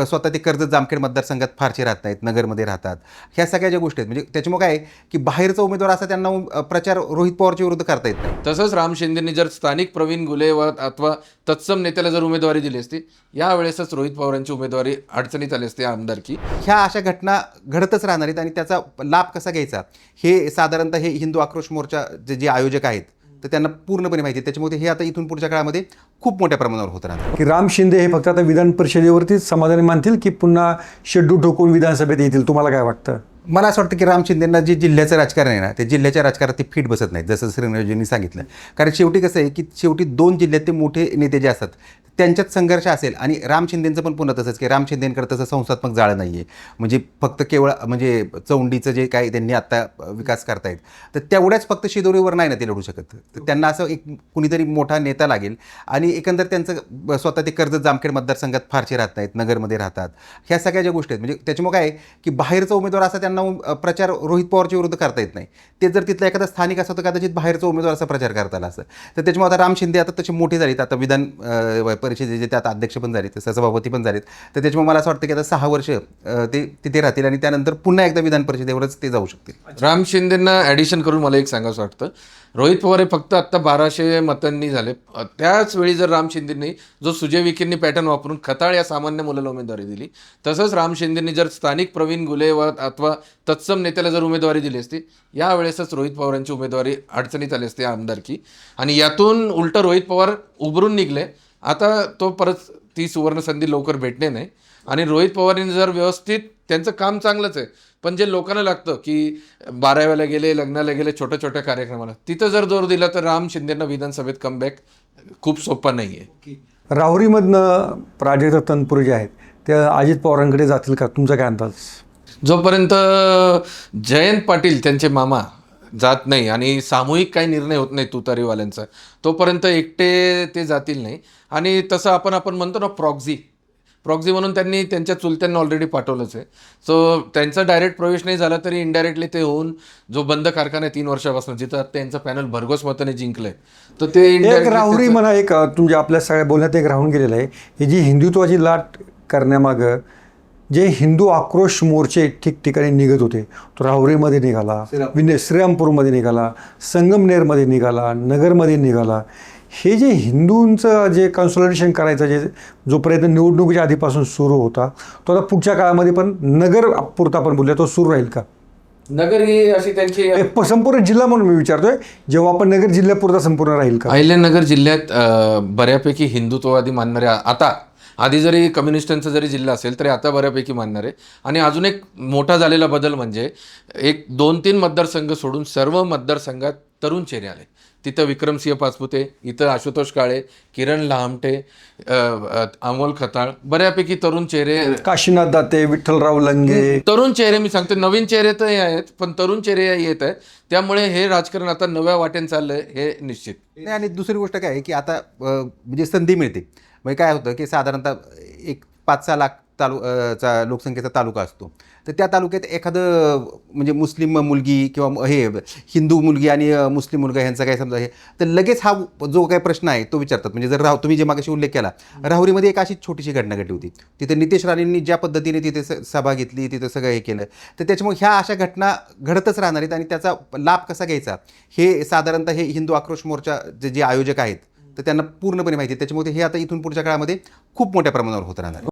स्वतः ते कर्जत जामखेड मतदारसंघात फारसे राहत नाहीत नगरमध्ये राहतात. ह्या सगळ्या ज्या गोष्टी आहेत म्हणजे त्याच्यामुळे काय आहे की बाहेरचा उमेदवार असा त्यांना प्रचार रोहित पवारच्या विरुद्ध करता येत नाही. तसंच राम शिंदेनी जर स्थानिक प्रवीण गुले व अथवा तत्सम नेत्याला जर उमेदवारी दिली असती यावेळेसच रोहित पवारांची उमेदवारी अडचणीत आली असती आमदारकी. ह्या अशा घटना घडतच राहणार आहेत आणि त्याचा लाभ कसा घ्यायचा? हे साधारणतः हे हिंदू आक्रोश मोर्चा जे जे आयोजक आहेत तर त्यांना पूर्णपणे माहिती आहे. त्याच्यामुळे हे आता इथून पुढच्या काळामध्ये खूप मोठ्या प्रमाणावर होत राहणार की राम शिंदे हे फक्त आता विधान परिषदेवरतीच समाधानी मानतील की पुन्हा शेड्यू ठोकून विधानसभेत येतील? तुम्हाला काय वाटतं? मला असं वाटतं की राम शिंदेंना जे जिल्ह्याचं राजकारण आहे ना ते जिल्ह्याच्या राजकारणात ते फिट बसत नाही जसं श्रीनिवाजींनी सांगितलं. कारण शेवटी कसं आहे की शेवटी दोन जिल्ह्यात ते मोठे नेते जे असतात त्यांच्यात संघर्ष असेल आणि राम शिंदेंचं पण पुन्हा तसंच की राम शिंदेंकडे तसं संस्थात्मक जाळं नाही आहे म्हणजे फक्त केवळ म्हणजे चौंडीचं जे काय त्यांनी आत्ता विकास करतायत तर तेवढ्याच फक्त शिदोरीवर नाही ना ते लढू शकत. तर त्यांना असं एक कुणीतरी मोठा नेता लागेल आणि एकंदर त्यांचं स्वतः ते कर्जत जामखेड मतदारसंघात फारसे राहत नाहीत नगरमध्ये राहतात. ह्या सगळ्या ज्या गोष्टी आहेत म्हणजे त्याच्यामुळे काय आहे की बाहेरचा उमेदवार असा त्यांना त्यांना प्रचार रोहित पवारच्या विरुद्ध करता येत नाही. ते जर तिथला एखादा स्थानिक असं तर कदाचित बाहेरचा उमेदवार असा प्रचार करता आला असं. तर त्याच्यामुळे आता राम शिंदे आता तसे मोठे झालेत. आता विधान परिषदेचे ते आता अध्यक्ष पण झालेत सभापती पण झालेत. तर त्याच्यामुळे मला असं वाटतं की आता सहा वर्ष ते तिथे राहतील आणि त्यानंतर पुन्हा एकदा विधान परिषदेवरच ते जाऊ शकतील. राम शिंदेंना ॲडिशन करून मला एक सांगावं वाटतं. रोहित पवार हे फक्त आत्ता बाराशे मतांनी झाले. त्याच वेळी जर राम शिंदेंनी जो सुजय विखेंनी पॅटर्न वापरून खताळ या सामान्य मुलाला उमेदवारी दिली तसंच राम शिंदेंनी जर स्थानिक प्रवीण गुले व अथवा तत्सम नेत्याला जर उमेदवारी दिली असती यावेळेसच रोहित पवारांची उमेदवारी अडचणीत आली असते आमदारकी. आणि यातून उलटं रोहित पवार उभरून निघले. आता तो परत ती सुवर्ण संधी लवकर भेटणे नाही. आणि रोहित पवारांनी जर व्यवस्थित त्यांचं काम चांगलंच आहे. पण जे लोकांना लागतं की बाराव्याला गेले लग्नाला गेले छोट्या छोट्या कार्यक्रमाला तिथं जर जोर दिला तर राम शिंदेंना विधानसभेत कमबॅक खूप सोपा नाही आहे. राहुरीमधनं प्राजक्त तनपुरे जे आहेत ते अजित पवारांकडे जातील का? तुमचा काय अंदाज? जोपर्यंत जयंत पाटील त्यांचे मामा जात नाही आणि सामूहिक काही निर्णय होत नाही तुतारीवाल्यांचा तोपर्यंत एकटे ते जातील नाही. आणि तसं आपण आपण म्हणतो ना प्रॉक्झी प्रॉक्झी म्हणून त्यांनी त्यांच्या चुलत्यांना ऑलरेडी पाठवलंच आहे. सो त्यांचा डायरेक्ट प्रवेश नाही झाला तरी इनडायरेक्टली ते होऊन जो बंद कारखाना आहे तीन वर्षापासून जिथं आता त्यांचं पॅनल भरघोस मताने जिंकलंय तर ते एक राहुरी म्हणा एक तुमच्या आपल्या सगळ्या बोलण्यात एक राहून गेलेलं आहे ही जी हिंदुत्वाची लाट करण्यामागं जे हिंदू आक्रोश मोर्चे ठिकठिकाणी निघत होते तो राहुरीमध्ये निघाला विने श्रीरामपूरमध्ये निघाला संगमनेरमध्ये निघाला नगरमध्ये निघाला. हे जे हिंदूंचं जे कन्सॉलिडेशन करायचं जे जो प्रयत्न निवडणुकीच्या आधीपासून सुरू होता तो आता पुढच्या काळामध्ये पण नगर पुरता पण बोलूया तो सुरू राहील का? नगर ही अशी त्यांची प- संपूर्ण जिल्हा म्हणून मी विचारतोय जेव्हा आपण नगर जिल्ह्यापुरता संपूर्ण राहील का? अहिल्यानगर जिल्ह्यात बऱ्यापैकी हिंदुत्ववादी मानणारे आ- आता आधी जरी कम्युनिस्टांचा जरी जिल्हा असेल तरी आता बऱ्यापैकी मानणार. आहे आणि अजून एक मोठा झालेला बदल म्हणजे एक दोन तीन मतदारसंघ सोडून सर्व मतदारसंघात तरुण चेहरे आले तिथं विक्रमसिंह पाचपुते इथं आशुतोष काळे किरण अ, अमोल खताळ बऱ्यापैकी तरुण चेहरे काशीनाथ दाते विठ्ठलराव लंगे. तरुण चेहरे मी सांगते नवीन चेहरे तर आहेत पण तरुण चेहरे येत आहेत. त्यामुळे हे राजकारण आता नव्या वाटेन चाललंय हे निश्चित. नाही आणि दुसरी गोष्ट काय आहे की आता म्हणजे संधी मिळते. म्हणजे काय होतं की साधारणतः एक पाच सहा लाख तालु चा लोकसंख्येचा तालुका असतो. तर त्या तालुक्यात एखादं म्हणजे मुस्लिम मुलगी किंवा हे हिंदू मुलगी आणि मुस्लिम मुलगा ह्यांचा काय समजा हे तर लगेच हा जो काही प्रश्न आहे तो विचारतात. म्हणजे जर राव तुम्ही जे मागाशी उल्लेख केला राहुरीमध्ये एक अशी छोटीशी घटना घडली होती. तिथे नितेश राणेंनी ज्या पद्धतीने तिथे स- सभा घेतली तिथे सगळं हे केलं तर त्याच्यामुळे ह्या अशा घटना घडतच राहणार आहेत आणि त्याचा लाभ कसा घ्यायचा? हे साधारणतः हे हिंदू आक्रोश मोर्चा जे जे आयोजक आहेत तर त्यांना पूर्णपणे माहिती आहे. त्याच्यामुळे हे आता इथून पुढच्या काळामध्ये खूप मोठ्या प्रमाणावर होत राहणार आहे.